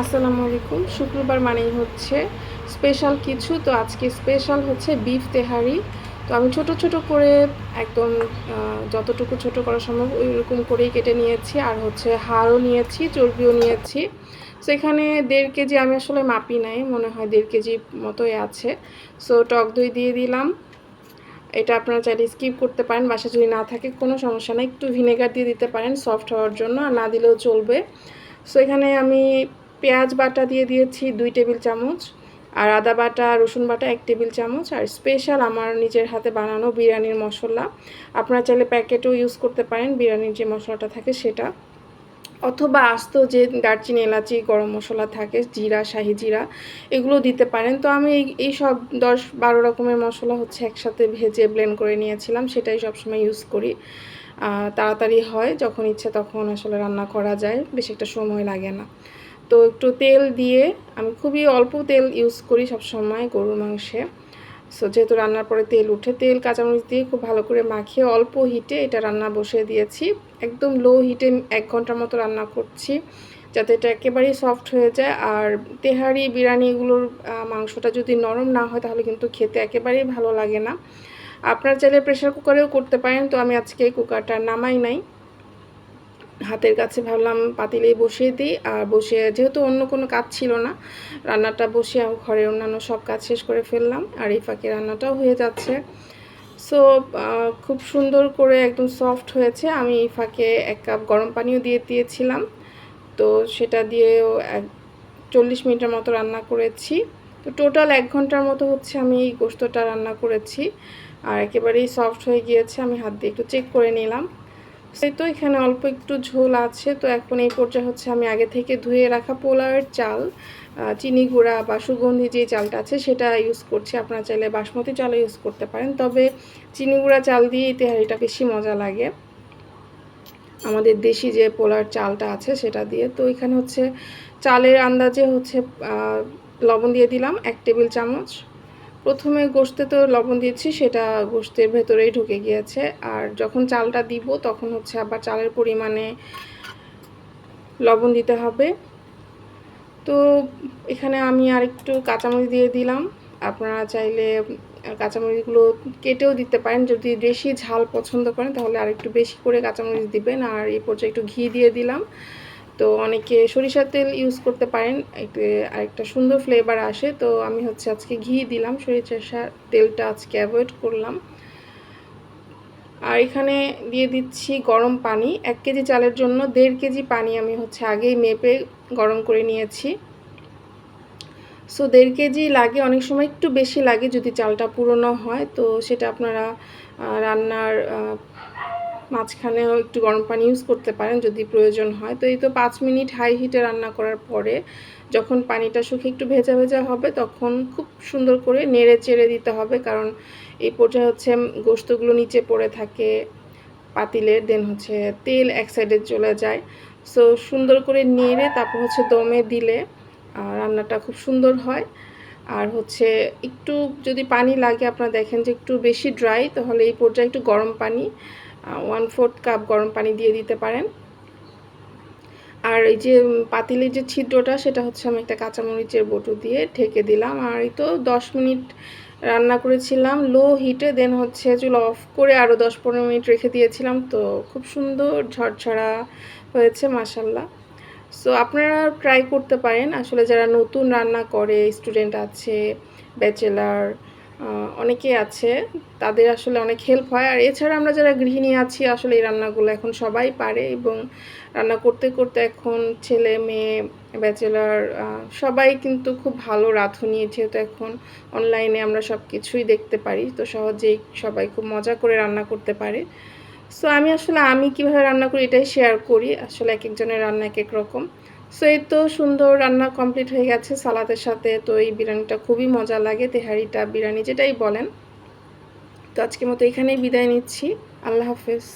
আসসালামু আলাইকুম। শুক্রবার মানেই হচ্ছে স্পেশাল কিছু। তো আজকে স্পেশাল হচ্ছে বিফ তেহারি। তো আমি ছোট ছোট করে একদম যতটুকু ছোট করা সম্ভব ওই রকম করেই কেটে নিয়েছি। আর হচ্ছে হাড়ও নিয়েছি, চর্বিও নিয়েছি। সো এখানে দেড় কেজি আমি আসলে মাপি নাই, মনে হয় দেড় কেজি মতোই আছে। সো টক দই দিয়ে দিলাম। এটা আপনারা চাইলে স্কিপ করতে পারেন বাসা যদি না থাকে কোনো সমস্যা নেই। একটু ভিনেগার দিয়ে দিতে পারেন সফট হওয়ার জন্য, আর না দিলেও চলবে। সো এখানে আমি পেঁয়াজ বাটা দিয়ে দিয়েছি দুই টেবিল চামচ, আর আদা বাটা, রসুন বাটা এক টেবিল চামচ, আর স্পেশাল আমার নিজের হাতে বানানো বিরিয়ানির মশলা। আপনারা চাইলে প্যাকেটও ইউজ করতে পারেন বিরিয়ানির যে মশলাটা থাকে সেটা। অথবা আস্ত যে দারচিনি, এলাচি, গরম মশলা থাকে, জিরা, শাহি জিরা, এগুলো দিতে পারেন। তো আমি এই সব দশ বারো রকমের মশলা হচ্ছে একসাথে ভেজে ব্লেন্ড করে নিয়েছিলাম, সেটাই সবসময় ইউজ করি। তাড়াতাড়ি হয়, যখন ইচ্ছে তখন আসলে রান্না করা যায়, বেশি একটা সময় লাগে না। তো একটু তেল দিয়ে, আমি খুবই অল্প তেল ইউজ করি সব সময় গরুর মাংসে। সো যেহেতু রান্নার পরে তেল উঠে, তেল কাঁচামরিচ দিয়ে খুব ভালো করে মাখিয়ে অল্প হিটে এটা রান্না বসিয়ে দিয়েছি। একদম লো হিটে এক ঘণ্টার মতো রান্না করছি যাতে এটা একেবারেই সফট হয়ে যায়। আর তেহারি, বিরিয়ানি এগুলোর মাংসটা যদি নরম না হয় তাহলে কিন্তু খেতে একেবারেই ভালো লাগে না। আপনার চাইলে প্রেশার কুকারেও করতে পারেন। তো আমি আজকে এই কুকারটা নামাই নাই। হাতের কাছে ভাবলাম পাতিলেই বসিয়ে দিই, আর বসিয়ে যেহেতু অন্য কোনো কাজ ছিল না, রান্নাটা আমি ঘরের অন্যান্য সব কাজ শেষ করে ফেললাম, আর এই ফাঁকে রান্নাটাও হয়ে যাচ্ছে। সো খুব সুন্দর করে একদম সফট হয়েছে। আমি এই ফাঁকে এক কাপ গরম পানিও দিয়ে দিয়েছিলাম। তো সেটা দিয়েও এক চল্লিশ মিনিটের মতো রান্না করেছি। তো টোটাল এক ঘণ্টার মতো হচ্ছে আমি এই গোস্তটা রান্না করেছি। আর একেবারেই সফট হয়ে গিয়েছে। আমি হাত দিয়ে একটু চেক করে নিলাম। সেই তো এখানে অল্প একটু ঝোল আছে, তো এখন এই পর্যায়ে হচ্ছে আমি আগে থেকে ধুয়ে রাখা পোলাওয়ের চাল চিনি গুঁড়া বা সুগন্ধি যে চালটা আছে সেটা ইউজ করছি। আপনারা চাইলে বাসমতি চালও ইউজ করতে পারেন, তবে চিনি গুঁড়া চাল দিয়ে এই তেহারিটা বেশি মজা লাগে। আমাদের দেশি যে পোলার চালটা আছে সেটা দিয়ে। তো এখানে হচ্ছে চালের আন্দাজে হচ্ছে লবণ দিয়ে দিলাম, এক টেবিল চামচ। প্রথমে গোস্তে তো লবণ দিয়েছি, সেটা গোস্তের ভেতরেই ঢুকে গিয়েছে। আর যখন চালটা দিব, তখন হচ্ছে আবার চালের পরিমাণে লবণ দিতে হবে। তো এখানে আমি আর একটু কাঁচামরিচ দিয়ে দিলাম। আপনারা চাইলে কাঁচামরিচগুলো কেটেও দিতে পারেন। যদি বেশি ঝাল পছন্দ করেন, তাহলে আর একটু বেশি করে কাঁচামরিচ দিবেন। আর এই পর্যায়ে একটু ঘি দিয়ে দিলাম। তো অনেকে সরিষার তেল ইউজ করতে পারেন একটু আরেকটা সুন্দর ফ্লেভার আসে। তো আমি হচ্ছে আজকে ঘি দিলাম, সরিষার তেলটা আজকে অ্যাভয়েড করলাম। আর এখানে দিয়ে দিচ্ছি গরম পানি, এক কেজি চালের জন্য দেড় কেজি পানি আমি হচ্ছে আগেই মেপে গরম করে নিয়েছি। সো দেড় কেজি লাগে, অনেক সময় একটু বেশি লাগে যদি চালটা পুরনো হয়। তো সেটা আপনারা রান্নার মাঝখানেও একটু গরম পানি ইউজ করতে পারেন যদি প্রয়োজন হয়। তো এই তো পাঁচ মিনিট হাই হিটে রান্না করার পরে যখন পানিটা শুকিয়ে একটু ভেজা ভেজা হবে তখন খুব সুন্দর করে নেড়ে চেড়ে দিতে হবে কারণ এই পর্যায়ে হচ্ছে গোস্তগুলো নিচে পড়ে থাকে, পাতিলের দেন হচ্ছে তেল এক সাইডে চলে যায়। সো সুন্দর করে নেড়ে তারপর হচ্ছে দমে দিলে রান্নাটা খুব সুন্দর হয়। আর হচ্ছে একটু যদি পানি লাগে, আপনারা দেখেন যে একটু বেশি ড্রাই তাহলে এই পর্যায়ে একটু গরম পানি ওয়ান ফোর্থ কাপ গরম পানি দিয়ে দিতে পারেন। আর এই যে পাতিলের যে ছিদ্রটা, সেটা হচ্ছে আমি একটা কাঁচামরিচের বটু দিয়ে ঢেকে দিলাম। আর এই তো দশ মিনিট রান্না করেছিলাম, লো হিটে দেন হচ্ছে চুলো অফ করে আরও দশ পনেরো মিনিট রেখে দিয়েছিলাম। তো খুব সুন্দর ঝরঝরা হয়েছে মাসাল্লাহ সো আপনারা ট্রাই করতে পারেন। আসলে যারা নতুন রান্না করে স্টুডেন্ট আছে ব্যাচেলার অনেকে আছে, তাদের আসলে অনেক হেল্প হয়। আর এছাড়া আমরা যারা গৃহিণী আছি, আসলে এই রান্নাগুলো এখন সবাই পারে এবং রান্না করতে করতে এখন ছেলে, মেয়ে ব্যাচেলার সবাই কিন্তু খুব ভালো রাঁধুনি। যেহেতু এখন অনলাইনে আমরা সব কিছুই দেখতে পারি, তো সহজেই সবাই খুব মজা করে রান্না করতে পারে। সো আমি আসলে আমি কীভাবে রান্না করি এটাই শেয়ার করি। আসলে এক একজনের রান্না এক এক রকম। সো এই তো সুন্দর রান্না কমপ্লিট হয়ে গেছে, সালাদের সাথে। তো এই বিরিয়ানিটা খুবই মজা লাগে, তেহারিটা, বিরিয়ানি যেটাই বলেন। তো আজকে মতো এখানেই বিদায় নিচ্ছি। আল্লাহ হাফেজ।